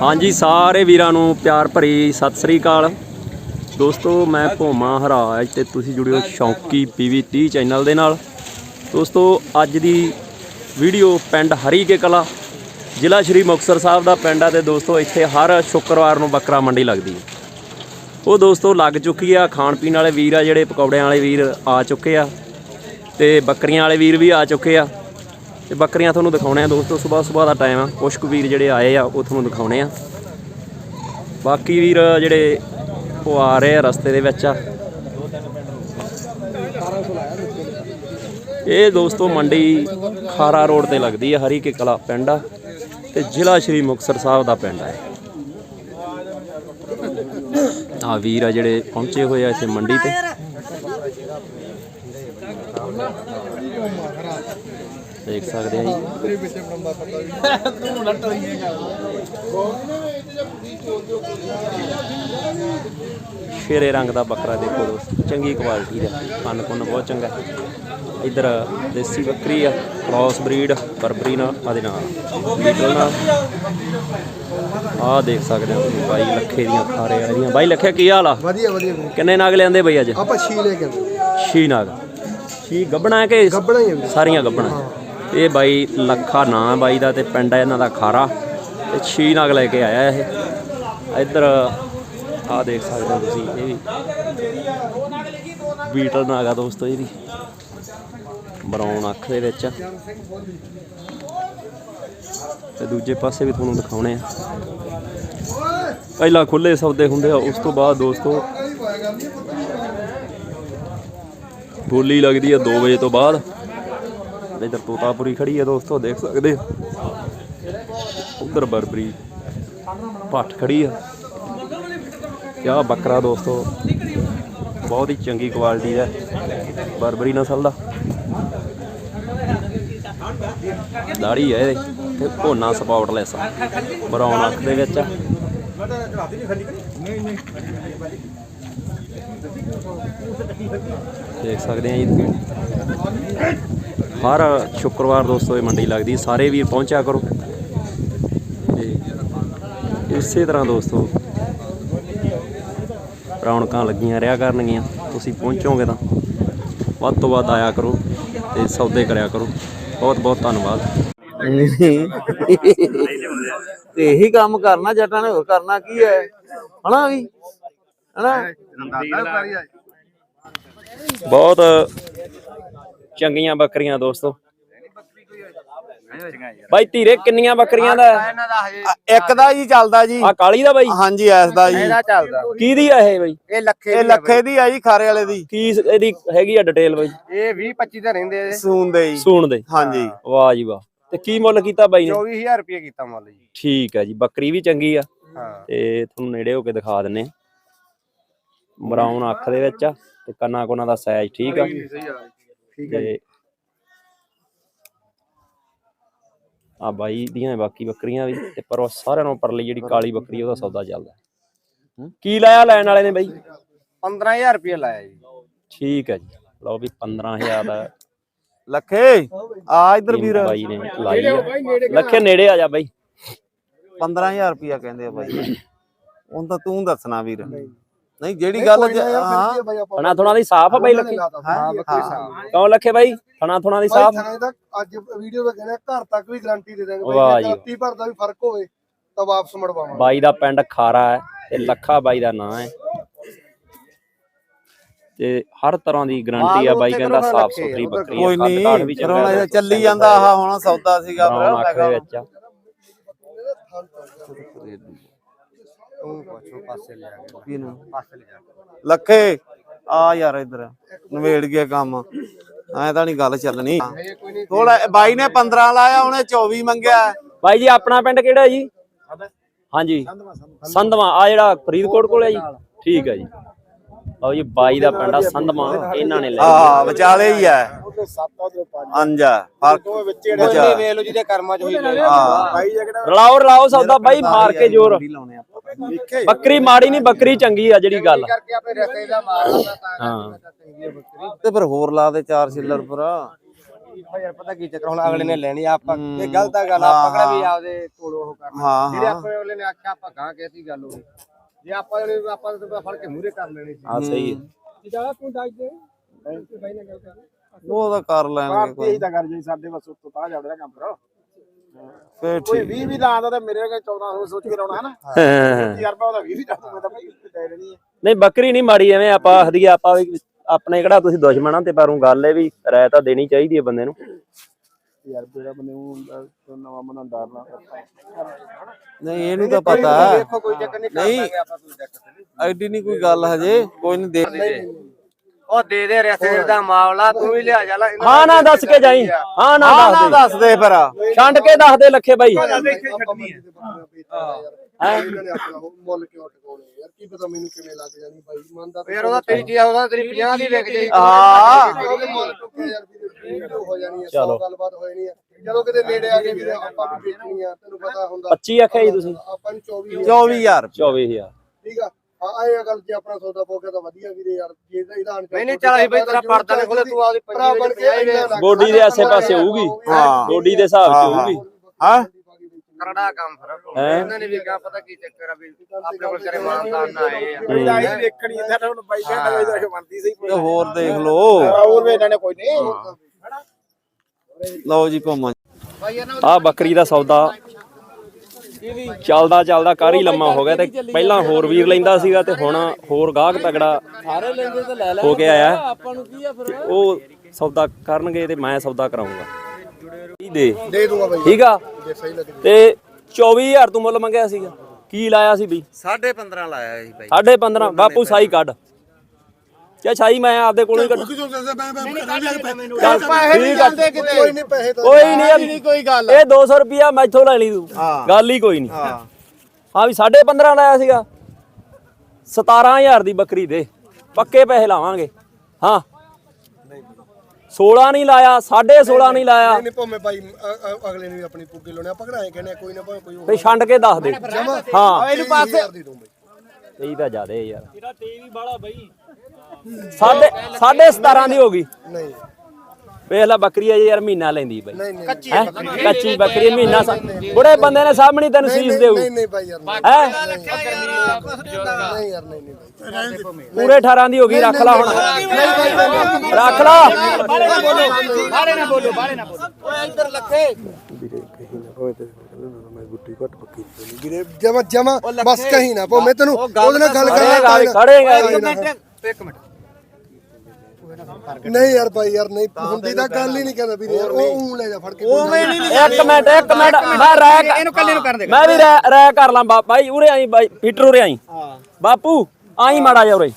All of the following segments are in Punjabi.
ਹਾਂਜੀ, ਸਾਰੇ ਵੀਰਾਂ ਨੂੰ ਪਿਆਰ ਭਰੀ ਸਤਿ ਸ੍ਰੀ ਅਕਾਲ। ਦੋਸਤੋ, ਮੈਂ ਭੋਮਾ ਹਰਾਜ ਤੇ ਤੁਸੀਂ ਜੁੜਿਓ ਸ਼ੌਂਕੀ ਪੀਵੀ 30 ਚੈਨਲ ਦੇ ਨਾਲ। ਦੋਸਤੋ, ਅੱਜ ਦੀ ਵੀਡੀਓ ਪਿੰਡ ਹਰੀ ਕੇ ਕਲਾ, ਜ਼ਿਲ੍ਹਾ ਸ਼੍ਰੀ ਮੁਕਤਸਰ ਸਾਹਿਬ ਦਾ ਪਿੰਡ ਆ ਤੇ ਦੋਸਤੋ, ਇੱਥੇ ਹਰ ਸ਼ੁੱਕਰਵਾਰ ਨੂੰ ਬੱਕਰਾ ਮੰਡੀ ਲੱਗਦੀ ਹੈ। ਉਹ ਦੋਸਤੋ, ਲੱਗ ਚੁੱਕੀ ਆ, ਖਾਣ ਪੀਣ ਵਾਲੇ ਵੀਰ ਆ ਜਿਹੜੇ, ਪਕੌੜਿਆਂ ਵਾਲੇ ਵੀਰ ਆ ਚੁੱਕੇ ਆ ਤੇ ਬੱਕਰੀਆਂ ਵਾਲੇ ਵੀਰ ਵੀ ਆ ਚੁੱਕੇ ਆ। ਤੇ ਬੱਕਰੀਆਂ ਤੁਹਾਨੂੰ ਦਿਖਾਉਣੇ ਆ ਦੋਸਤੋ, ਸਵੇਰ ਸਵੇਰ ਦਾ ਟਾਈਮ ਆ। ਕੁਛ ਕੁ ਵੀਰ ਜਿਹੜੇ ਆਏ ਆ, ਉਹ ਤੁਹਾਨੂੰ ਦਿਖਾਉਣੇ ਆ। ਬਾਕੀ ਵੀਰ ਜਿਹੜੇ ਉਹ ਆ ਰਹੇ ਆ ਰਸਤੇ ਦੇ ਵਿੱਚ ਆ। ਇਹ ਦੋਸਤੋ ਮੰਡੀ ਖਾਰਾ ਰੋਡ ਤੇ ਲੱਗਦੀ ਆ ਹਰੀਕੇ ਕਲਾ ਪਿੰਡ ਆ ਤੇ ਜ਼ਿਲ੍ਹਾ ਸ਼੍ਰੀ ਮੁਕਤਸਰ ਸਾਹਿਬ ਦਾ ਪਿੰਡ ਆ ਆ ਵੀਰ ਆ ਜਿਹੜੇ ਪਹੁੰਚੇ ਹੋਏ ਆ ਇੱਥੇ ਮੰਡੀ ਤੇ। ਦੇਖ ਸਕਦੇ ਆ ਜੀ। ਸ਼ੇਰੇ ਰੰਗ ਦਾ ਬੱਕਰਾ ਦੇਖੋ ਦੋਸਤ ਚੰਗੀ ਕੁਆਲਿਟੀ ਦਾ ਕੰਨ ਕੁੰਨ ਬਹੁਤ ਚੰਗਾ। ਇੱਧਰ ਦੇਸੀ ਬੱਕਰੀ ਆ ਕ੍ਰਾਸ ਬਰੀਡ ਬਰਬਰੀ ਨਾਲ ਆਦੇ ਨਾਲ ਬੀਟਲ ਨਾਲ। ਆਹ ਦੇਖ ਸਕਦੇ ਹੋ ਤੁਸੀਂ ਬਾਈ ਲੱਖੇ ਦੀਆਂ ਖਾਰੇ ਆ ਰਹੀਆਂ ਬਾਈ ਲੱਖੇ ਕੀ ਹਾਲ ਆ? ਵਧੀਆ ਵਧੀਆ। ਕਿੰਨੇ ਨਗ ਲਿਆਂਦੇ ਬਈ ਅੱਜ? ਆਪਾਂ ਛੀ ਲੈ ਕੇ ਛੀ ਨਗ। ਛੀ ਗੱਬਣਾ ਕਿ ਗੱਬਣਾ ਹੀ ਆ। ਸਾਰੀਆਂ ਗੱਬਣਾ? ਇਹ ਬਾਈ ਲੱਖਾ ਨਾਂ ਬਾਈ ਦਾ ਤੇ ਪਿੰਡ ਹੈ ਇਹਨਾਂ ਦਾ ਖਾਰਾ। ਤੇ ਛੀ ਨਗ ਲੈ ਕੇ ਆਇਆ ਇਹ। ਇੱਧਰ ਆਹ ਦੇਖ ਸਕਦੇ ਹੋ ਤੁਸੀਂ, ਇਹ ਵੀ। ਬੀਟਲ ਨਾਗਾ ਦੋਸਤੋ, ਇਹ ਵੀ। ਬਰਾਊਨ ਅੱਖ ਦੇ ਵਿੱਚ ਆ। ਤੇ ਦੂਜੇ ਪਾਸੇ ਵੀ ਤੁਹਾਨੂੰ ਦਿਖਾਉਣੇ ਆ। ਪਹਿਲਾਂ ਖੁੱਲੇ ਸੌਦੇ ਹੁੰਦੇ ਆ, ਉਸ ਤੋਂ ਬਾਅਦ ਦੋਸਤੋ ਬੋਲੀ ਲੱਗਦੀ ਆ 2 ਵਜੇ ਤੋਂ ਬਾਅਦ। ਇਧਰ ਤੋਤਾਪੁਰੀ ਖੜੀ ਹੈ ਦੋਸਤੋ, ਦੇਖ ਸਕਦੇ ਆ ਉਧਰ ਬਰਬਰੀ ਪੱਠ ਖੜੀ ਆ। ਕਿਆ ਬੱਕਰਾ ਦੋਸਤੋ, ਬਹੁਤ ਹੀ ਚੰਗੀ ਕੁਆਲਿਟੀ ਦਾ ਬਰਬਰੀ ਨਸਲ ਦਾ। ਦਾੜੀ ਹੈ ਇਹਦੇ, ਤੇ ਭੋਨਾ ਸਪਾਉਟਲੈਸ ਆ। ਅੱਖ ਦੇ ਵਿੱਚ ਆ। ਦੇਖ ਸਕਦੇ ਆ ਜੀ ਹਰ ਸ਼ੁੱਕਰਵਾਰ ਦੋਸਤੋ ਇਹ ਮੰਡੀ ਲੱਗਦੀ ਸਾਰੇ ਵੀਰ ਪਹੁੰਚਿਆ ਕਰੋ। ਤੇ ਇਸੇ ਤਰ੍ਹਾਂ ਦੋਸਤੋ ਰੌਣਕਾਂ ਲੱਗੀਆਂ ਰਿਹਾ ਕਰਨਗੀਆਂ। ਤੁਸੀਂ ਪਹੁੰਚੋਗੇ ਤਾਂ ਵੱਧ ਤੋਂ ਵੱਧ ਆਇਆ ਕਰੋ ਤੇ ਸੌਦੇ ਕਰਿਆ ਕਰੋ। ਬਹੁਤ ਬਹੁਤ ਧੰਨਵਾਦ। ਤੇ ਇਹੀ ਕੰਮ ਕਰਨਾ ਜੱਟਾਂ ਨੇ ਹੋਰ ਕਰਨਾ ਕੀ ਹੈ? ਹਨਾ ਵੀ? ਹਨਾ? ਬਹੁਤ ਚੰਗੀਆਂ ਬੱਕਰੀਆਂ ਦੋਸਤੋ। ਬਾਈ ਧੀਰੇ ਕਿੰਨੀਆਂ ਬੱਕਰੀਆਂ ਦਾ? ਇੱਕ ਦਾ ਜੀ ਚੱਲਦਾ ਜੀ। ਆ ਕਾਲੀ ਦਾ ਬਾਈ? ਹਾਂਜੀ ਐਸ ਦਾ ਜੀ। ਚੱਲਦਾ। ਕੀ ਦੀ ਆ ਇਹ ਬਾਈ? ਇਹ ਲੱਖੇ ਇਹ ਲੱਖੇ ਦੀ ਆ ਜੀ ਖਾਰੇ ਵਾਲੇ ਦੀ। ਕੀ ਇਹਦੀ ਹੈਗੀ ਆ ਡਿਟੇਲ ਬਾਈ? ਇਹ 20 25 ਦਾ ਰਹਿੰਦੇ ਆ ਸੂਨ ਦੇ ਜੀ। ਸੂਣ ਦੇ। ਹਾਂਜੀ। ਵਾਹ ਜੀ ਵਾਹ। ਤੇ ਕੀ ਮੁੱਲ ਕੀਤਾ ਬਾਈ ਨੇ? 24000 ਰੁਪਏ ਕੀਤਾ ਮੁੱਲ ਜੀ। ਠੀਕ ਹੈ ਜੀ ਬੱਕਰੀ ਵੀ ਚੰਗੀ ਆ। ਹਾਂ। ਤੇ ਤੁਹਾਨੂੰ ਨੇੜੇ ਹੋ ਕੇ ਦਿਖਾ ਦਿੰਨੇ ਬਰਾਊਨ ਅੱਖ ਦੇ ਵਿੱਚ ਆ ਤੇ ਕੰਨਾਂ ਕੋਨਾਂ ਦਾ ਸਾਈਜ਼ ਠੀਕ ਆ। ਠੀਕ ਤੇ ਆ ਬਾਈ ਦੀਆਂ ਬਾਕੀ ਬੱਕਰੀਆਂ ਵੀ ਤੇ ਪਰ ਉਹ ਸਾਰਿਆਂ ਨੂੰ ਪਰਲੀ ਜਿਹੜੀ ਕਾਲੀ ਬੱਕਰੀ ਉਹਦਾ ਸੌਦਾ ਚੱਲਦਾ। ਕੀ ਲਾਇਆ ਲੈਣ ਵਾਲੇ ਨੇ ਬਾਈ? 15000 ਰੁਪਏ ਲਾਇਆ ਜੀ। ਠੀਕ ਹੈ ਜੀ। ਲਓ ਵੀ 15000 ਦਾ ਲੱਖੇ ਆ ਇਧਰ ਵੀਰ। ਬਾਈ ਨੇ ਲਾਈ ਆ। ਲੱਖੇ ਨੇੜੇ ਆ ਜਾ ਬਾਈ। 15000 ਰੁਪਿਆ ਕਹਿੰਦੇ ਆ ਬਾਈ। ਹੁਣ ਤਾਂ ਤੂੰ ਦੱਸਣਾ ਵੀਰ। ਨਹੀਂ ਜਿਹੜੀ ਗੱਲ ਹਾਂ। ਥਣਾ ਥੁਣਾ ਦੀ ਸਾਫ਼ ਆ ਬਾਈ ਲੱਖੇ ਹਾਂ ਬੱਕਰੀ ਸਾਹਿਬ ਕੌਣ ਲੱਖੇ ਬਾਈ? ਥਣਾ ਥੁਣਾ ਦੀ ਸਾਫ਼? ਅੱਜ ਵੀਡੀਓ ਵਿੱਚ ਕਹਿੰਦੇ ਘਰ ਤੱਕ ਵੀ ਗਾਰੰਟੀ ਦੇ ਦਾਂਗੇ ਬਾਈ ਧਰਤੀ ਭਰ ਦਾ ਵੀ ਫ਼ਰਕ ਹੋਵੇ ਤਾਂ ਵਾਪਸ ਮੜਵਾਵਾਂਗੇ। ਬਾਈ ਦਾ ਪਿੰਡ ਖਾਰਾ ਹੈ ਤੇ ਲੱਖਾ ਬਾਈ ਦਾ ਨਾਂ ਹੈ। ਤੇ ਹਰ ਤਰ੍ਹਾਂ ਦੀ ਗਾਰੰਟੀ ਆ ਬਾਈ ਕਹਿੰਦਾ ਸਾਫ਼ ਸੁਥਰੀ ਬੱਕਰੀ ਆ ਕੋਈ ਨਹੀਂ ਇਹ ਚੱਲੀ ਜਾਂਦਾ ਆਹ ਹੁਣ ਸੌਦਾ ਸੀਗਾ ਬਰਾਊਨ ਅੱਖ ਦੇ ਪੁੱਛੋ ਪਾਸੇ? ਪਾਸੇ ਲੱਖੇ ਆ ਯਾਰ ਇਧਰ ਨਵੇੜ ਗਿਆ ਕੰਮ। ਐ ਤਾਂ ਨਹੀਂ ਗੱਲ ਚੱਲਣੀ। ਥੋੜਾ ਬਾਈ ਨੇ 15 ਲਾਇਆ ਉਹਨੇ 24 ਮੰਗਿਆ। ਬਾਈ ਜੀ ਆਪਣਾ ਪਿੰਡ ਕਿਹੜਾ ਜੀ? ਹਾਂਜੀ। ਸੰਧਵਾ ਆ ਜਿਹੜਾ ਫਰੀਦਕੋਟ ਕੋਲ ਹੈ ਜੀ? ਠੀਕ ਹੈ ਜੀ। ਲਓ ਜੀ ਬਾਈ ਦਾ ਪਿੰਡ ਆ ਸੰਧਵਾ ਇਹਨਾਂ ਨੇ ਲੈ ਆ ਵਿਚਾਲੇ ਹੀ ਐ ਅੰਜਾ ਫ਼ਰਕ ਵਿਚਾ ਵੇਖ ਲਓ ਜਿਹਦੇ ਕਰਮਾਂ ਚ ਹੋਈ ਹਾਂ। ਰਲਾਓ ਰਲਾਓ ਸੌਦਾ ਬਾਈ ਮਾਰ ਕੇ ਜ਼ੋਰ। ਬੱਕਰੀ ਮਾੜੀ ਨਹੀਂ ਬੱਕਰੀ ਚੰਗੀ ਆ ਜਿਹੜੀ ਗੱਲ ਕਰਕੇ ਆਪੇ ਰਸਤੇ ਦਾ ਮਾਰਦਾ ਤਾਂ ਹਾਂ। ਤੇ ਫਿਰ ਹੋਰ ਲਾ ਦੇ ਚਾਰ ਛਿੱਲਰ ਪਰ ਯਾਰ ਪਤਾ ਕੀ ਚੱਕਰ ਹੁਣ ਅਗਲੇ ਨੇ ਲੈਣੀ ਆ, ਆਪਾਂ ਇਹ ਗਲਤ ਆ ਗੱਲ ਆਪਾਂ ਕਿਹੜਾ ਵੀ ਆਪਦੇ ਕੋਲ ਉਹ ਕਰਨਾ। ਹਾਂ ਜਿਹੜੇ ਆਪਾਂ ਅਗਲੇ ਨੇ ਆਖਿਆ ਆਪਾਂ ਗਾਂ ਕਹਿਤੀ ਗੱਲ ਹੋਈ ਜੇ ਆਪਾਂ ਆਪਾਂ ਤਾਂ ਫੜ ਕੇ ਮੂਰੇ ਕਰ ਲੈਣੀ ਸੀ। ਹਾਂ ਸਹੀ ਹੈ। ਜ਼ਿਆਦਾ ਤੂੰ ਦੱਸ ਦੇ। ਬਾਈ ਨੇ ਗੱਲ ਕਰ। ਉਹ ਤਾਂ ਕਰ ਲੈਣਗੇ ਕੋਈ। ਤਾਂ ਕਰ ਜੀ ਸਾਡੇ ਬਸ ਉੱਤੋਂ ਤਾਂ ਜਾਵੜਾ ਕੰਮ ਕਰੋ ਫੇਰ ਕੋਈ ਠੀਕ 20 ਵੀ ਲਾਉਂਦਾ ਤਾਂ ਮੇਰੇ ਕੋਲ 14 ਹੋ ਸੋਚ ਕੇ ਲਾਉਣਾ ਹੈ। ਨਾ ਯਾਰ ਬਾ ਉਹਦਾ 20 ਵੀ ਦੱਸ ਮੈਂ ਤਾਂ ਭਾਈ ਦੇ ਦੇਣੀ ਹੈ ਨਹੀਂ ਬੱਕਰੀ ਨਹੀਂ ਮਾੜੀ ਐਵੇਂ ਆਪਾਂ ਆਖਦੀ ਆਪਾਂ ਵੀ ਆਪਣੇ ਕਿਹੜਾ ਤੁਸੀਂ ਦੁਸ਼ਮਣ ਆ ਤੇ ਪਰ ਉਹ ਗੱਲ ਇਹ ਵੀ ਰਾਇ ਤਾਂ ਦੇਣੀ ਚਾਹੀਦੀ ਹੈ ਬੰਦੇ ਨੂੰ। ਯਾਰ ਜਿਹੜਾ ਬੰਦੇ ਨੂੰ ਨਵਾਂ ਮਨਾਂ ਡਰਨਾ ਨਹੀਂ ਇਹਨੂੰ ਤਾਂ ਪਤਾ। ਹੈ। ਦੇਖੋ ਕੋਈ ਚੱਕਰ ਨਹੀਂ ਨਹੀਂ। ਨਹੀਂ ਐਡੀ ਨਹੀਂ ਕੋਈ ਗੱਲ ਹਜੇ ਕੋਈ ਨਹੀਂ ਦੇ ਉਹ ਦੇ ਦੇ ਰਸਤੇ ਦਾ ਮਾਮਲਾ ਤੂੰ ਵੀ ਲਿਆ ਜਾ ਲੈ ਹਾਂ ਨਾ ਦੱਸ ਕੇ ਜਾਈ। ਹਾਂ ਨਾ ਹਾਂ ਦੱਸ ਨਾ ਦੇ। ਦੱਸ ਦੇ ਫਿਰ। ਛੰਡ ਕੇ ਦੱਸ ਦੇ ਲੱਖੇ ਬਾਈ। ਆਪਾਂ ਮੰਡੀ ਤੇ ਬੱਕਰੀਆਂ ਵੇਚਦੇ ਆ। ਯਾਰ ਇਹਨਾਂ ਨੇ ਆਪਣਾ ਉਹ ਮੁੱਲ ਕਿਉਂ ਟਿਕਾਉਣੇ ਯਾਰ ਕੀ ਪਤਾ ਮੈਨੂੰ ਕਿਵੇਂ ਲੱਗ ਜਾਣੀ ਬਾਈ ਮੰਨਦਾ ਯਾਰ ਉਹਦਾ ਤੇਰੀ ਚੀਜ਼ ਉਹਦਾ ਤੇਰੀ 50 ਦੀ ਵਿਕ ਜਾਈ ਹਾਂ। ਉਹਦੇ ਮੁੱਲ ਟੁੱਕੇ ਯਾਰ ਵੀਰੇ ਵੀਡੀਓ ਹੋ ਜਾਣੀ ਹੈ ਸੌ ਗੱਲਬਾਤ ਹੋ ਜਾਣੀ ਹੈ ਜਦੋਂ ਕਿਤੇ ਨੇੜੇ ਆ ਕੇ ਵੀਰੇ ਆਪਾਂ ਵੀ ਵੇਚਣੀ ਆ ਤੈਨੂੰ ਪਤਾ ਹੁੰਦਾ। 25 ਆਖਿਆ ਜੀ ਤੁਸੀਂ। ਆਪਾਂ ਨੂੰ 24 24000 24000 ਠੀਕ ਆ। ਹਾਂ ਇਹ ਗੱਲ ਜੇ ਆਪਣਾ ਸੌਦਾ ਪੋ ਗਿਆ ਤਾਂ ਵਧੀਆ ਵੀਰੇ ਯਾਰ ਜੇ ਇਹਦਾ ਇਹਦਾ ਨਹੀਂ ਨਹੀਂ ਚੱਲ ਅਸੀਂ ਬਈ ਤੇਰਾ ਪਰਦਾ ਨੇ ਖੋਲੇ ਤੂੰ ਆਪਦੀ ਭਰਾ ਬਣ ਪੰਜੀ ਕੇ ਇੰਨਾ ਨਾ ਗੋਡੀ ਦੇ ਆਸੇ-ਪਾਸੇ ਹੋਊਗੀ। ਹਾਂ। ਗੋਡੀ ਦੇ ਹਿਸਾਬ 'ਚ ਹੋਊਗੀ। ਹਾਂ। ਕਰੜਾ ਕੰਮ ਫਿਰ। ਹੈਂ? ਇਹਨਾਂ ਨੇ ਵੀ ਕਹਾ ਪਤਾ ਕੀ ਚੱਕਰ ਆ ਵੀ ਆਪਣੇ ਕੋਲ ਕਰੇ ਮਾਨਦਾਰ ਨਾ ਆਏ ਆ। ਹੂੰ। ਦੇਖਣੀ ਤਾਂ ਹੁਣ ਬਾਈ ਕਹਿੰਦਾ ਵੀ ਤਾਂ ਬਣਦੀ ਸਹੀ ਤੇ ਹੋਰ ਦੇਖ ਲਓ। ਹੋਰ ਵੀ ਇਹਨਾਂ ਨੇ ਕੋਈ ਨਹੀਂ। ਲਓ ਜੀ ਭੋਮਾ ਆ ਬੱਕਰੀ ਦਾ ਸੌਦਾ। ਚੱਲਦਾ ਚੱਲਦਾ ਕਰ ਹੀ ਲੰਮਾ ਹੋ ਗਿਆ ਤੇ ਪਹਿਲਾਂ ਹੋਰ ਵੀਰ ਲੈਂਦਾ ਸੀਗਾ ਤੇ ਹੁਣ ਹੋਰ ਗਾਹਕ ਤਗੜਾ ਸਾਰੇ ਲੈਂਦੇ ਤੇ ਲੈ ਲੈ ਹੋ ਕੇ ਆਇਆ। ਆਪਾਂ ਨੂੰ ਕੀ ਆ ਫਿਰ? ਉਹ ਸੌਦਾ ਕਰਨਗੇ ਤੇ ਮੈਂ ਸੌਦਾ ਕਰਾਉਂਗਾ। ਦੇ? ਦੇ ਦੂੰਗਾ ਬਾਈ। ਠੀਕ ਆ? ਤੇ 24000 ਤੂੰ ਮੁੱਲ ਮੰਗਿਆ ਸੀਗਾ। ਕੀ ਲਾਇਆ ਸੀ ਬਈ? 15.5 ਲਾਇਆ ਜੀ ਬਾਈ। ਸਾਢੇ 15 ਬਾਪੂ ਸਾਈ ਕੱਢ। ਕਿਆ ਛਾਈ ਮੈਂ ਆਪਦੇ ਕੋਲੋਂ ਹੀ ਕੱਢ ਚੱਲ ਠੀਕ ਆ। ਕੋਈ ਨਹੀਂ ਪੈਸੇ ਤਾਂ ਕੋਈ ਨਹੀਂ ਕੋਈ ਗੱਲ ਇਹ 200 ਰੁਪਿਆ ਮੈਥੋਂ ਲੈ ਲਈ ਤੂੰ। ਗੱਲ ਹੀ ਕੋਈ ਨਹੀਂ। ਹਾਂ। ਵੀ 15.5 ਲਾਇਆ ਸੀਗਾ। 17000 ਦੀ ਬੱਕਰੀ ਦੇ। ਪੱਕੇ ਪੈਸੇ ਲਾਵਾਂਗੇ। ਹਾਂ। 16 ਨਹੀਂ ਲਾਇਆ 16.5 ਨਹੀਂ ਲਾਇਆ। ਨਹੀਂ ਅ- ਅ- ਅਗਲੇ ਨੇ ਵੀ ਆਪਣੀ ਪੁੱਗੇ ਲਾਉਣੇ ਆਪਾਂ ਐਂ ਕਹਿੰਦੇ ਆ, ਕੋਈ ਨਾ ਭਾਵੇਂ ਕੋਈ ਤੇ ਛੰਡ ਕੇ ਦੱਸ ਦੇ। ਹਾਂ। ਇਹਨੂੰ ਪਾਸੇ ਦੇ ਦੂੰ ਬਾਈ ਇਹੀ ਤਾਂ ਜ਼ਿਆਦੇ ਯਾਰ ਤੇਰਾ ਤੇ ਵੀ ਬਾਲਾ ਬਈ ਸਾਢੇ ਸਾਢੇ 17 ਦੀ ਹੋ ਗਈ ਨਹੀਂ ਵੇਖ ਲੈ ਬੱਕਰੀ ਅਜੇ ਯਾਰ ਮਹੀਨਾ ਲੈਂਦੀ ਬਈ ਨਹੀਂ ਨਹੀਂ ਹੈਂ? ਕੱਚੀ ਬੱਕਰੀ ਮਹੀਨਾ ਸਾ- ਬੁੜੇ ਬੰਦੇ ਨੇ ਸਾਹਮਣੇ ਤੈਨੂੰ ਸੀਸ ਦੇਊ ਨਹੀਂ ਨਹੀਂ ਬਾਈ ਯਾਰ ਨਹੀਂ ਹੈ ਨਹੀਂ ਯਾਰ ਨਹੀਂ ਨਹੀਂ ਬਾਈ ਪੂਰੇ 18 ਦੀ ਹੋ ਗਈ ਰੱਖ ਲਾ ਹੁਣ ਰੱਖ ਲਾ ਵੀਰੇ ਜਮਾ ਜਮਾ ਬਸ ਕਹੀਂ ਨਾ ਭੋਮੇ ਤੈਨੂੰ ਉਹਦੇ ਨਾਲ ਗੱਲ ਖੜੇਗਾ ਵੀ, ਕਰਨਾ ਖੜੇਗਾ ਵੀ। ਇੱਕ ਮਿੰਟ ਨਹੀਂ ਯਾਰ ਬਾਈ ਯਾਰ ਨਹੀਂ ਹੁੰਦੀ ਤਾਂ ਗੱਲ ਹੀ ਨਹੀਂ ਕਹਿੰਦਾ ਵੀਰੇ ਯਾਰ ਉਹ ਊਂ ਲੈ ਜਾ ਫੜ ਕੇ ਇੱਕ ਮਿੰਟ ਇੱਕ ਮਿੰਟ ਮੈਂ ਰਹਿ ਇਹਨੂੰ ਕੱਲੇ ਨੂੰ ਕਰਨ ਦੇ। ਮੈਂ ਵੀ ਰਹਿ ਰਹਿ ਕਰ ਲਾਂ ਬਾਈ ਉਰੇ ਆਈ ਬਾਈ ਫੀਟਰ ਉਰੇ ਆਈ ਬਾਪੂ ਆਈ ਮਾੜਾ ਜਾ ਉਰੇ।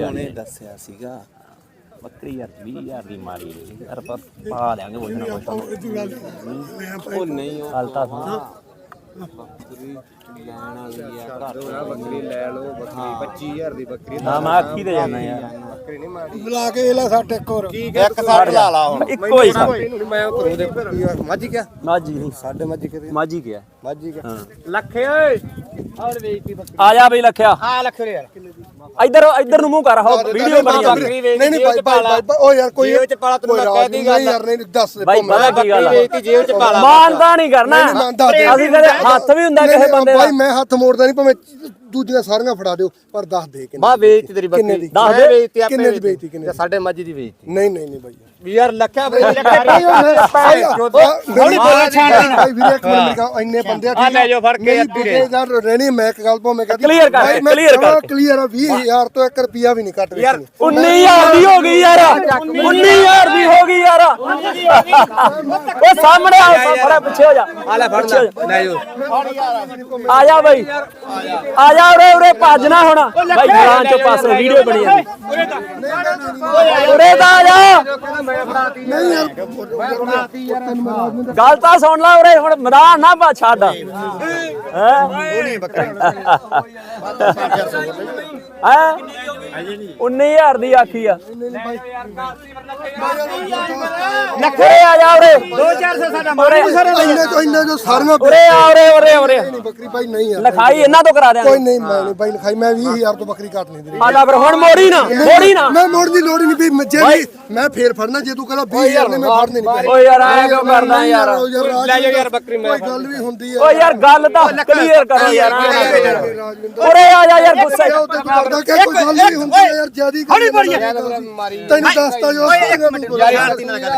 ਉਹਨੇ ਦੱਸਿਆ ਸੀਗਾ। ਬੱਕਰੀ ਯਾਰ 20000 ਦੀ ਮਾਰੀ ਰਹੀ ਯਾਰ ਪਾ ਪਾ ਲਿਆਂਗੇ ਕੁਛ ਨਾ ਕੁਛ। ਉਹ ਨਹੀਂ ਉਹ ਤਾਂ ਸੁਣ ਬੱਕਰੀ ਲੈਣ ਵਾਲੀ ਆ ਘਰ ਬੱਕਰੀ ਲੈ ਲਓ ਬੱਕਰੀ 25000 ਦੀ ਬੱਕਰੀ ਹਾਂ ਮੈਂ ਤੇ ਜਾਣਾ ਯਾਰ। ਬੱਕਰੀ ਨਹੀਂ ਮਾਰੀ ਮਿਲਾ ਕੇ ਇਹ ਲੈ ਸੱਟ ਇੱਕ ਹੋਰ। ਇੱਕ ਸੱਟ ਲਾ ਲਾ ਹੁਣ। ਇੱਕੋ ਹੀ ਸਾ ਮੈਂ ਕਰੂੰ ਦੇ ਮੱਝ ਕਿਆ? ਮਾਜੀ ਨਹੀਂ। ਸਾਡੇ ਮੱਝ ਕਿਤੇ ਮਾਜੀ ਗਿਆ ਮੱਝ ਕਿਆ? ਹਾਂ। ਲੱਖੇ ਓਏ। ਔਰ ਵੇਚਤੀ ਬੱਕਰੀ। ਆ ਜਾ ਬਈ ਲਖਿਆ। ਆ ਲੱਖੇ ਯਾਰ। ਇੱਧਰ ਇੱਧਰ ਨੂੰ ਮੂੰਹ ਕਰ ਹੋ ਵੀਡੀਓ ਬਣੀ ਜਾਂਦੀ ਨਹੀਂ ਨਹੀਂ ਬਾਈ ਬਾਈ ਬਾਈ ਉਹ ਯਾਰ ਕੋਈ ਜੇਬ ਚ ਪਾਲਾ ਤੈਨੂੰ ਮੈਂ ਕਹਿ ਦੀ ਨਹੀਂ ਯਾਰ ਨਹੀਂ ਦੱਸ ਦੇ ਬਾਈ ਪਤਾ ਕੀ ਗੱਲ ਆ? ਵੇਚਤੀ ਜੇਬ ਚ ਪਾਲਾ ਮਾਨਦਾ ਨਹੀਂ ਕਰਨਾ। ਅਸੀਂ ਕਦੇ ਹੱਥ ਵੀ ਹੁੰਦਾ ਨਹੀਂ, ਕਿਸੇ ਨਹੀਂ, ਬੰਦੇ ਦਾ। ਬਾਈ ਮੈਂ ਹੱਥ ਮੋੜਦਾ ਨਹੀਂ ਭਾਵੇਂ ਦੂਜੀਆਂ ਸਾਰੀਆਂ ਫੜਾ ਦਿਓ ਪਰ ਦੱਸ ਦੇ ਕਿੰਨੇ ਬਾ ਵੇਚਤੀ ਤੇਰੀ ਬੱਕਰੀ ਦੀ? ਦੱਸ ਮੈਂ ਦੇ। ਵੇਚਤੀ ਆਪੇ ਕਿੰਨੇ ਦੀ ਵੇਚਤੀ, ਕਿੰਨੇ ਦੀ? ਸਾਡੇ ਮੱਝ ਦੀ ਵੇਚਤੀ ਨਹੀਂ ਨਹੀਂ ਨਹੀਂ ਬਾਈ ਯਾਰ ਲੱਖਿਆ ਬਈ ਭਾਈ ਬੋਲਣਾ ਛੱਡ। ਭਾਈ ਵੀਰੇ ਇੱਕ ਮਿੰਟ ਮੇਰਾ ਇੰਨੇ ਬੰਦੇ ਆ ਲੈ ਜਾਓ ਫੜ ਕੇ ਅੱਧੀ ਰੇ। ਯਾਰ ਰਹਿਣੀ ਮੈਂ ਇੱਕ ਗੱਲ ਭਾਵੇਂ ਕਹਦੀ Clear ਕਰਕੇ, clear ਕਰਕੇ। ਕਲੀਅਰ ਆ 20000 ਤੋਂ 1 ਰੁਪਿਆ ਵੀ ਨਹੀਂ ਕੱਟ ਯਾਰ, ਵੇਚਣੀ। 19000 ਦੀ ਹੋ ਗਈ ਯਾਰ। 19000 ਦੀ ਹੋ ਗਈ। ਯਾਰ। ਉਹ ਸਾਹਮਣੇ ਆ ਸਾਹਮਣੇ ਪਿੱਛੇ ਹੋ ਜਾ। ਆ ਲੈ ਫੜ ਲੈ। ਲੈ ਜਾਓ। ਆ ਜਾ ਬਈ। ਆ ਜਾ ਉਰੇ ਉਰੇ ਭੱਜ ਨਾ ਹੁਣ। ਬਾਈ ਗਾਂ ਚੋਂ ਪਾਸੇ ਵੀਡੀਓ ਬਣੀ ਜਾਂਦੀ। ਉਰੇ ਤਾਂ ਆ ਜਾ। ਨਹੀਂ ਯਾਰ। ਗੱਲ ਤਾਂ ਸੁਣ ਲੈ ਉਰੇ ਹੁਣ ਮੈਦਾਨ ਨਾ ਪਾ ਛੱਡ। ਹੈ? ਹੈ? 19000 ਦੀ ਆਖੀ ਆ। ਲੱਖੇ ਆ ਜਾ ਉਰੇ। 2400 ਸਾਡਾ ਮਾਰੇ ਸਾਰੇ ਇੰਨੇ ਤੋਂ ਇੰਨੇ ਜੋ ਸਾਰੀਆਂ ਉਰੇ ਆ ਉਰੇ ਉਰੇ ਉਰੇ। ਨਹੀਂ ਬੱਕਰੀ ਭਾਈ ਨਹੀਂ ਆ। ਲਿਖਾਈ ਇਹਨਾਂ ਤੋਂ ਕਰਾ ਕੋਈ ਦਿਆਂਗੇ ਨਹੀਂ ਮੈਂ ਨਹੀਂ ਭਾਈ ਲਿਖਾਈ ਮੈਂ 20000 ਤੋਂ ਬੱਕਰੀ ਕੱਟ ਨਹੀਂ ਦੇਣੀ ਆ ਲੈ ਫਿਰ ਹੁਣ ਮੋੜੀ ਨਾ ਮੋੜੀ ਨਾ। ਮੈਂ ਮੋੜ ਦੀ ਲੋੜ ਨਹੀਂ ਵੀ ਜੇ ਵੀ ਮੈਂ ਫੇਰ ਫੜਨਾ ਜੇ ਤੂੰ ਕਹਿੰਦਾ 20000 ਨੇ ਮੈਂ ਫੜਨੀ ਨਹੀਂ। ਓ ਯਾਰ ਐ ਕਿਉਂ ਕਰਦਾ ਯਾਰ? ਲੈ ਜਾ ਯਾਰ ਬੱਕਰੀ ਮੈਂ ਕੋਈ ਗੱਲ ਵੀ ਹੁੰਦੀ ਓ ਹੈ ਯਾਰ ਗੱਲ ਤਾਂ ਕਲੀਅਰ ਕਰੋ ਯਾਰ। ਉਰੇ ਆ ਜਾ ਯਾਰ ਗੁੱਸੇ ਉਹ ਤੇ ਤੂੰ ਕਰਦਾ ਕਿ ਕੋਈ ਗੱਲ ਨਹੀਂ ਹੁੰਦੀ ਯਾਰ ਜਿਆਦੀ ਹਣੀ ਬੜੀ ਤੈਨੂੰ ਦੱਸਤਾ ਜੋ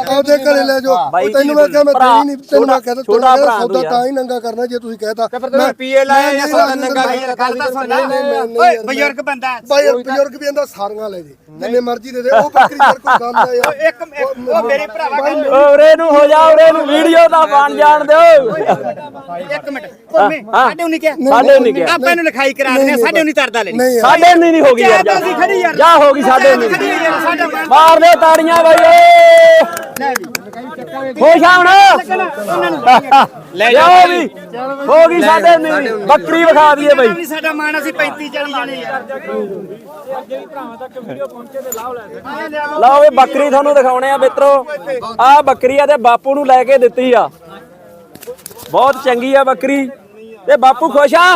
ਆਪਦੇ ਘਰੇ ਲੈ ਜਾਓ ਬਾਈ ਤੈਨੂੰ ਮੈਂ ਕਿਹਾ ਮੈਂ ਦੇਣੀ ਨਹੀਂ ਤੈਨੂੰ ਮੈਂ ਕਹਿੰਦਾ ਤੈਨੂੰ ਭਰਾ ਸੌਦਾ ਤੂੰ ਹੀ ਨੰਗਾ ਕਰਨਾ ਜੇ ਤੁਸੀਂ ਕਹਿਤਾ ਫਿਰ ਪੀਏ ਲਾਇਆ ਜਾਂ ਸੌਦਾ ਨੰਗਾ ਨਹੀਂ ਗੱਲ ਤਾਂ ਸੁਣ ਨਹੀਂ, ਨਹੀਂ, ਨਹੀਂ, ਓਏ ਬਜ਼ੁਰਗ ਬੰਦਾ ਭਾਈ ਯਾਰ ਬਜ਼ੁਰਗ ਵੀ ਕਹਿੰਦਾ ਸਾਰੀਆਂ ਲੈ ਜੇ ਜਿੰਨੇ ਮਰਜ਼ੀ ਦੇ ਦੇ ਉਹ ਬੱਕਰੀ ਯਾਰ ਕੋਈ ਗੱਲ ਆ ਯਾਰ ਇੱਕ ਉਹ ਮੇਰੇ ਭਰਾਵਾ ਗੱਲ ਓ ਉਰੇ ਨੂੰ ਹੋ ਜਾ ਉਰੇ ਨੂੰ ਵੀਡੀਓ ਦਾ ਬਣ ਜਾਣ ਦਿਓ ਇੱਕ ਮਿੰਟ ਸਾਡੇ ਉਨੀ ਕਿਹਾ ਸਾਡੇ ਨਹੀਂ ਕਿਹਾ ਆਪਾਂ ਇਹਨੂੰ ਲਿਖਾਈ ਕਰਾ ਦਿੰਦੇ ਆ, ਸਾਡੇ ਉਨੀ ਤਰਦਾ ਲੈ ਲਈ ਨਹੀਂ ਯਾਰ ਸਾਡੇ ਨਹੀਂ ਨਹੀਂ ਹੋ ਗਈ ਯਾਰ ਜਾ। ਅਸੀਂ ਖੜੀ ਯਾਰ। ਜਾ ਹੋ ਗਈ। ਮਾਰ ਦੇ ਤਾੜੀਆਂ ਬਾਈ ਖੁਸ਼ ਆ ਹੁਣ। ਲੈ ਜਾਓ ਵੀ ਹੋ ਗਈ। ਸਾਡੇ ਨਹੀਂ ਬੱਕਰੀ ਵਿਖਾ ਦਈਏ ਬਾਈ। ਸਾਡਾ ਮਾਣ ਅਸੀਂ 35 40 ਜਣੇ ਯਾਰ ਲਓ ਵੀ ਬੱਕਰੀ ਤੁਹਾਨੂੰ ਦਿਖਾਉਣੇ ਆ ਮਿੱਤਰੋ। ਆ ਬੱਕਰੀ ਆ ਤੇ ਬਾਪੂ ਨੂੰ ਲੈ ਕੇ ਦਿੱਤੀ ਆ। ਬਹੁਤ ਚੰਗੀ ਆ ਬੱਕਰੀ। ਤੇ ਬਾਪੂ ਖੁਸ਼ ਆ?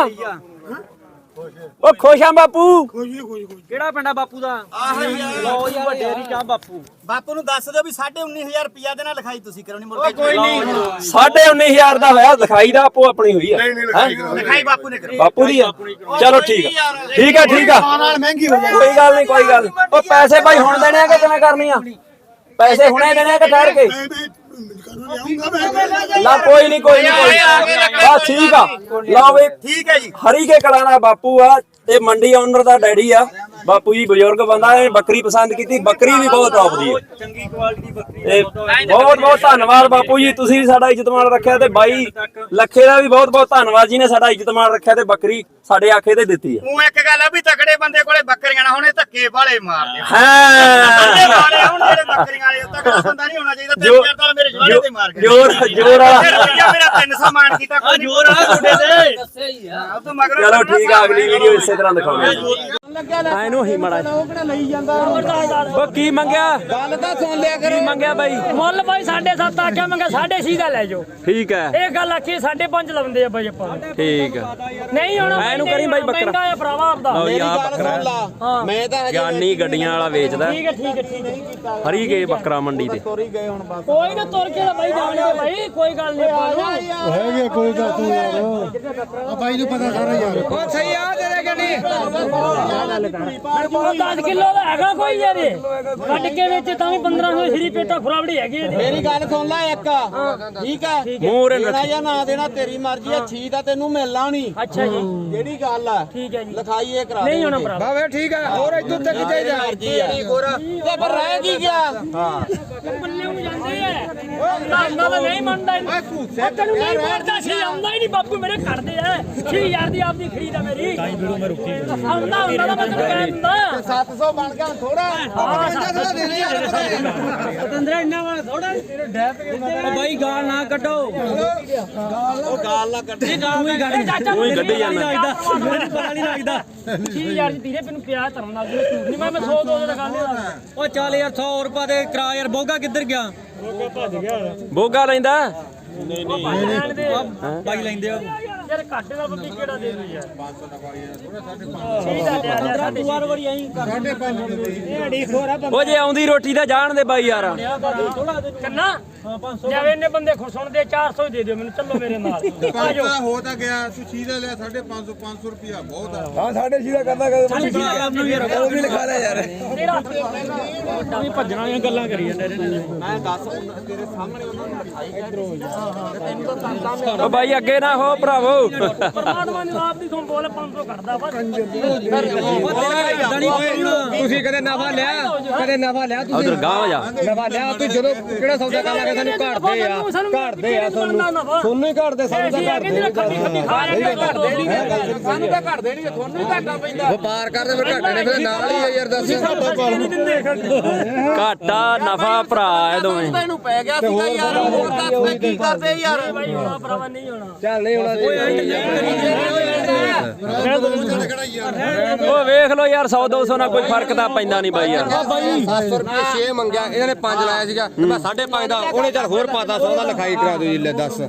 ਉਹ ਖੁਸ਼ ਆ ਬਾਪੂ। ਕਿਹੜਾ ਪਿੰਡਾ ਬਾਪੂ ਦਾ? ਲਓ ਜੀ ਵੱਡੇ ਦੀ ਚਾਹ ਬਾਪੂ। ਬਾਪੂ ਨੂੰ ਦੱਸ ਦਿਓ ਵੀ 19500 ਰੁਪਿਆ ਦੇ ਨਾਲ ਲਿਖਾਈ ਤੁਸੀਂ ਕਰਾਉਣੀ ਮੁੜ ਕੇ ਕੋਈ ਨਹੀਂ। ਸਾਢੇ 19000 ਦਾ ਹੋਇਆ ਲਿਖਾਈ ਦਾ ਆਪੋ ਆਪਣੀ ਹੋਈ ਆ? ਲਿਖਾਈ ਬਾਪੂ ਨੇ ਕਰਾਈ ਬਾਪੂ ਦੀ ਆ। ਚਲੋ ਠੀਕ ਆ। ਠੀਕ ਆ ਠੀਕ ਆ। ਨਾਲ ਮਹਿੰਗੀ ਹੋ ਕੋਈ ਗੱਲ ਨਹੀਂ ਕੋਈ ਗੱਲ ਨੀ। ਉਹ ਪੈਸੇ ਭਾਈ ਹੁਣ ਦੇਣੇ ਆ ਕਿ ਕਿਵੇਂ ਕਰਨੀ ਆ? ਪੈਸੇ ਹੁਣੇ ਦੇਣੇ ਆ ਕਿ ਠਹਿਰ ਕੇ। ਨਾ ਕੋਈ ਨਹੀਂ ਕੋਈ ਨਹੀਂ ਬਸ ਠੀਕ ਆ। ਲਓ ਵੀ ਠੀਕ ਹੈ ਜੀ। ਹਰੀ ਕੇ ਕਲਾਣਾ ਬਾਪੂ ਆ ਤੇ ਮੰਡੀ ਓਨਰ ਦਾ ਡੈਡੀ ਆ। ਬਾਪੂ ਜੀ ਬਜ਼ੁਰਗ ਬੰਦਾ ਇਹ ਬੱਕਰੀ ਪਸੰਦ ਕੀਤੀ ਬੱਕਰੀ ਵੀ ਬਹੁਤ ਟੌਪ ਦੀ ਹੈ। ਚੰਗੀ ਕੁਆਲਿਟੀ ਬੱਕਰੀ ਤੇ ਬਹੁਤ ਬਹੁਤ ਧੰਨਵਾਦ ਬਾਪੂ ਜੀ ਤੁਸੀਂ ਵੀ ਸਾਡਾ ਇੱਜ਼ਤਮਾਨ ਰੱਖਿਆ ਤੇ ਬਾਈ ਲੱਖੇ ਦਾ ਵੀ ਬਹੁਤ ਬਹੁਤ ਧੰਨਵਾਦ ਜੀ ਨੇ ਸਾਡਾ ਇੱਜ਼ਤਮਾਨ ਰੱਖਿਆ ਤੇ ਬੱਕਰੀ ਸਾਡੇ ਆਖੇ ਤੇ ਦਿੱਤੀ ਹੈ। ਉਹ ਇੱਕ ਗੱਲ ਆ ਵੀ ਤਕੜੇ ਬੰਦੇ ਕੋਲੇ ਬੱਕਰੀਆਂ ਨਾ ਹੋਣੇ ਧੱਕੇ ਵਾਲੇ ਮਾਰਦੇ ਬੰਦੇ ਹਾਂ। ਵਾਲੇ ਹੁਣ ਜਿਹੜੇ ਬੱਕਰੀਆਂ ਵਾਲੇ ਉਹ ਤਕੜਾ ਬੰਦਾ ਨਹੀਂ ਹੋਣਾ ਚਾਹੀਦਾ ਤਿੰਨ ਤਾਂ ਮੇਰੇ ਜਵਾਲੇ ਤੇ ਮਾਰ ਗਏ ਜੋਰ ਜੋਰ ਵਾਲਾ ਮੇਰਾ 300 ਮਾਨ ਕੀਤਾ ਕੋਈ ਜੋਰ ਆ ਤੁਹਾਡੇ ਤੇ ਉਹ ਤੋਂ ਮਗਰੋਂ ਚਲੋ ਠੀਕ ਆ ਅਗਲੀ ਵੀਡੀਓ ਇਸੇ ਤਰ੍ਹਾਂ ਦਿਖਾਉਂਦੇ ਆ ਇਹਨੂੰ ਹੀ ਮੜਾ ਉਹ ਕੀ ਮੰਗਿਆ? ਗੱਲ ਤਾਂ ਸੁਣ ਲਿਆ ਕੀ ਮੰਗਿਆ ਬਾਈ? ਮੁੱਲ ਬਾਈ 7.5 ਆਖਿਆ ਮੈਂ ਕਿਹਾ 6.5 ਦਾ ਲੈ ਜਾਓ। ਠੀਕ ਹੈ। ਇਹ ਗੱਲ ਆਖੀ 5.5 ਲਾਉਂਦੇ ਆ ਬਾਈ ਆਪਾਂ ਠੀਕ ਆ ਨਹੀਂ ਹੁਣ ਇਹਨੂੰ ਕਰੀ ਬਾਈ ਬੱਕਰਾ। ਮਹਿੰਗਾ ਆ ਭਰਾਵਾ ਆਪਦਾ। ਲਓ ਜੀ ਆ ਬੱਕਰਾ ਹਾਂ। ਮੈਂ ਤਾਂ ਗਿਆਨੀ ਗੱਡੀਆਂ ਵਾਲਾ ਵੇਚਦਾ। ਠੀਕ ਹੈ ਠੀਕ ਹੈ ਠੀਕ ਹੈ ਹਰੀ ਗਏ ਬੱਕਰਾ ਮੰਡੀ ਤੇ। ਕੋਈ ਨਾ ਤੁਰ ਕੇ ਤਾਂ ਬਾਈ ਜਾਣਗੇ ਬਾਈ ਕੋਈ ਗੱਲ ਨਹੀਂ ਆਪਾਂ ਹੈਗੇ ਕੋਈ ਗੱਲ ਤੂੰ ਯਾਰ। ਆ ਬਾਈ ਨੂੰ ਪਤਾ ਸਾਰਾ ਯਾਰ। ਉਹ ਸਹੀ ਆ ਤੇਰੇ ਗੱਡੀ। ਨੂੰ 10 ਕਿਲੋ ਦਾ ਹੈਗਾ ਕੋਈ ਯਾਰ ਇਹ। ਕੱਢ ਕੇ ਵਿੱਚ ਤਾਂ ਵੀ 1500 ਸ਼ਰੀ ਪੇਟਾ ਖੁਰਾਵੜੀ ਹੈਗੀ ਇਹਦੀ। ਮੇਰੀ ਗੱਲ ਸੁਣ ਲੈ ਇੱਕ। ਠੀਕ ਆ? ਮੂੰਹ ਰੇ ਦੇਣਾ ਜਾਂ ਨਾ ਦੇਣਾ ਤੇਰੀ ਮਰਜ਼ੀ ਆ ਛੀ ਤਾਂ ਤੈਨੂੰ ਮਿਲਣਾ ਨਹੀਂ ਅੱਛਾ ਜੀ। ਜਿਹੜੀ ਗੱਲ ਆ ਠੀਕ ਹੈ ਜੀ। ਲਿਖਾਈ ਇਹ ਕਰਾ ਨਹੀਂ ਹੋਣਾ ਭਰਾ। ਬਾਵੇ ਠੀਕ ਆ। ਹੋਰ ਇਦੋਂ ਤੱਕ ਚਾਹੀਦਾ ਮਰਜ਼ੀ ਆ। ਤੇ ਫਿਰ ਰਹਿ ਕੀ ਗਿਆ? ਪੱਲੇ ਨੂੰ ਜਾਂਦੇ ਆ ਨਾ ਤਾਂ ਨਹੀਂ ਮੰਨਦਾ ਇਹਨੂੰ। ਉਹ ਤੈਨੂੰ ਨਹੀਂ ਮਾਰਦਾ ਸੀ ਆਉਂਦਾ ਹੀ ਨਹੀਂ ਬਾਪੂ ਮੇਰੇ ਕਰਦੇ ਆ। 6000 ਦੀ ਆਪਦੀ ਖਰੀਦ ਆ ਮੇਰੀ। ਕਾਈ ਵੀਡੀਓ ਮੈਂ ਰੁਕੀ ਆਉਂਦਾ ਹੁੰਦਾ ਤਾਂ ਮੈਂ ਤੈਨੂੰ ਕਹਿ ਦਿੰਦਾ 700 ਬਣ ਗਿਆ ਥੋੜਾ ਪਤੰਦਰਾ ਇੰਨਾ ਵਾ ਥੋੜਾ ਉਹ ਬਾਈ ਗਾਲ ਨਾ ਕੱਢੋ। ਉਹ ਗਾਲ ਨਾ ਕੱਢੀ। ਤੂੰ ਹੀ ਗੱਡੀ ਤੂੰ ਹੀ ਕੱਢੀ ਜਾਂਦਾ। ਮੈਨੂੰ ਪਤਾ ਨਹੀਂ ਲੱਗਦਾ। 6000 ਦੀ ਤੀਰੇ ਮੈਨੂੰ ਪਿਆ ਧਰਮ ਨਾਲ ਜਿਹਨੇ ਝੂਠ ਨਹੀਂ। ਮੈਂ ਮੈਂ 100 200 ਦਾ ਗੱਲ ਨਹੀਂ ਉਹ ਚੱਲ ਯਾਰ 100 ਰੁਪਏ ਦੇ ਕਰਾ ਯਾਰ ਬੋਗਾ ਕਿੱਧਰ ਗਿਆ? ਬੋਗਾ ਲੈਂਦਾ? ਬਾਈ ਲੈਂਦੇ ਆ। ਯਾਰ ਘੱਟ ਦਾ ਬੱਕੀ ਕਿਹੜਾ ਦੇ ਦੂ ਯਾਰ 500 ਤੂੰ ਵਾਰ ਵਾਰੀ ਆਈ ਉਹ ਜੇ ਆਉਂਦੀ ਰੋਟੀ ਤਾਂ ਜਾਣ ਦੇ ਬਾਈ ਯਾਰ। ਕੰਨਾ ਜਿਵੇਂ ਇਹਨੇ ਬੰਦੇ ਖੁਸ਼ ਸੁਣਦੇ 400 ਹੀ ਦੇ ਦਿਓ ਮੈਨੂੰ ਚੱਲੋ ਮੇਰੇ ਨਾਲ। ਆ ਜਾਓ। ਹੋ ਤਾਂ ਗਿਆ ਤੂੰ ਚੀਜ਼ ਲਿਆ 550 500 ਰੁਪਿਆ ਬਹੁਤ ਆ। ਉਹ ਵੀ ਲਿਖਾ ਲੈ ਯਾਰ। ਤੇਰਾ ਭੱਜਣ ਵਾਲੀਆਂ ਗੱਲਾਂ ਕਰੀ ਜਾਂਦੇ ਨੇ। ਮੈਂ ਦੱਸ ਤੇਰੇ ਸਾਹਮਣੇ ਉਹਨਾਂ ਨੂੰ ਲਿਖਾਈ ਇਧਰੋਂ ਉਹ ਬਾਈ ਅੱਗੇ ਨਾ ਹੋ ਭਰਾਵੋ। ਪਰਮਾਤਮਾ ਨੇ ਆਪ ਦੀ ਤੁਹਾਨੂੰ ਬੋਲ 500 ਕੱਢਦਾ ਬਸ ਤੁਸੀਂ ਕਦੇ ਨਫਾ ਲਿਆ ਕਦੇ ਨਫਾ ਲਿਆ ਉਧਰ ਗਾਂ ਜਾ। ਨਫਾ ਲਿਆ ਤੂੰ ਜਦੋਂ ਕਿਹੜਾ ਸੌਦਾ ਕਰ ਲਾਂਗੇ ਸਾਨੂੰ ਘਾਟਦੇ ਆ ਘਾਟਦੇ ਆ ਸਾਨੂੰ। ਤੁਹਾਨੂੰ ਹੀ ਘਾਟਦੇ ਸਾਨੂੰ ਤਾਂ ਘਾਟਦੇ ਨਹੀਂ ਖੱਟੀ ਖੱਟੀ ਖਾ ਰਹੇ ਘਟਦੇ ਨਹੀਂ। ਸਾਨੂੰ ਤਾਂ ਘਾਟਦੇ ਨਹੀਂ ਤੁਹਾਨੂੰ ਹੀ ਘਾਟਾ ਪੈਂਦਾ। ਵਪਾਰ ਕਰਦੇ ਫਿਰ ਘਾਟੇ ਨੇ ਫਿਰ ਨਾਲ ਹੀ ਆ ਯਾਰ ਦੱਸ। ਨਹੀਂ ਦਿੰਦੇ। ਘਾਟਾ ਨਫਾ ਭਰਾ ਇਹ ਦੋਵੇਂ। ਇਹਨੂੰ ਪੈ ਗਿਆ ਸੀਗਾ ਯਾਰ। ਹੋਰ ਦੱਸ ਕੀ ਕਰਦੇ ਯਾਰ? ਭਾਈ ਹੋਣਾ। ਭਰਾਵਾ ਨਹੀਂ ਹੋਣਾ। ਚੱਲ ਨਹੀਂ ਹੋਣਾ। ਉਹ ਵੇਖ ਲਓ ਯਾਰ 100 200 ਨਾਲ ਕੋਈ ਫ਼ਰਕ ਤਾਂ ਪੈਂਦਾ ਨਹੀਂ ਬਾਈ ਯਾਰ। 700 ਰੁਪਏ 6 ਮੰਗਿਆ ਇਹਨਾਂ ਨੇ 5 ਲਾਇਆ ਸੀਗਾ ਤੇ ਮੈਂ 5.5 ਦਾ ਉਹਨੇ ਚੱਲ ਹੋਰ ਪਾਤਾ 100 ਦਾ ਲਿਖਾਈ ਕਰਾ ਦਿਓ ਜੀ ਲੈ ਦੱਸ।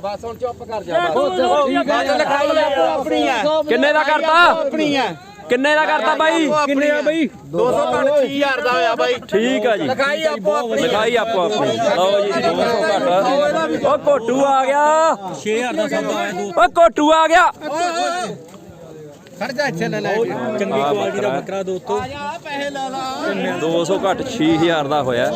ਬਸ ਹੁਣ ਚੁੱਪ ਕਰ ਜਾ। ਕਿੰਨੇ ਦਾ ਕਰਤਾ? ਆਪਣੀ ਹੈ ਕਿੰਨੇ ਦਾ ਕਰਤਾ ਬਾਈ? ਕਿੰਨੇ ਆ ਬਾਈ? 200 ਘੱਟ 6000 ਦਾ ਹੋਇਆ ਬਾਈ। ਠੀਕ ਆ ਜੀ। ਲਿਖਾਈ ਆਪੋ ਆਪਣੀ। ਲਿਖਾਈ ਆਪੋ ਆਪਣੀ। ਲਓ ਜੀ 200 ਘੱਟ। ਉਹ ਕੋਟੂ ਆ ਗਿਆ। 6000 ਦਾ ਸੌਦਾ ਆਇਆ ਦੋ ਓ ਕੋਟੂ ਆ ਗਿਆ। ਖੜ ਜਾ ਇੱਥੇ ਲੈ ਲੈ। ਚੰਗੀ ਕੁਆਲਿਟੀ ਦਾ ਬੱਕਰਾ। ਦੋ ਤੋਂ 200 ਘੱਟ 6000 ਦਾ ਹੋਇਆ।